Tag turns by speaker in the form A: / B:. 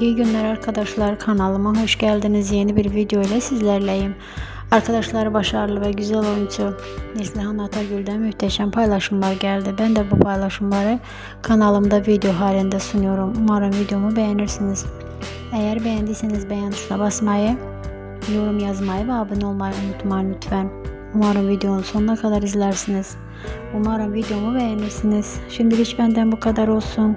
A: İyi günler arkadaşlar kanalıma hoş geldiniz. Yeni bir video ile sizlerleyim. Arkadaşlar başarılı ve güzel oyuncu Neslihan Atagül'den muhteşem paylaşımlar geldi. Ben de bu paylaşımları kanalımda video halinde sunuyorum. Umarım videomu beğenirsiniz. Eğer beğendiyseniz beğen tuşuna basmayı, yorum yazmayı ve abone olmayı unutmayın lütfen. Umarım videonun sonuna kadar izlersiniz. Umarım videomu beğenirsiniz. Şimdilik benden bu kadar olsun.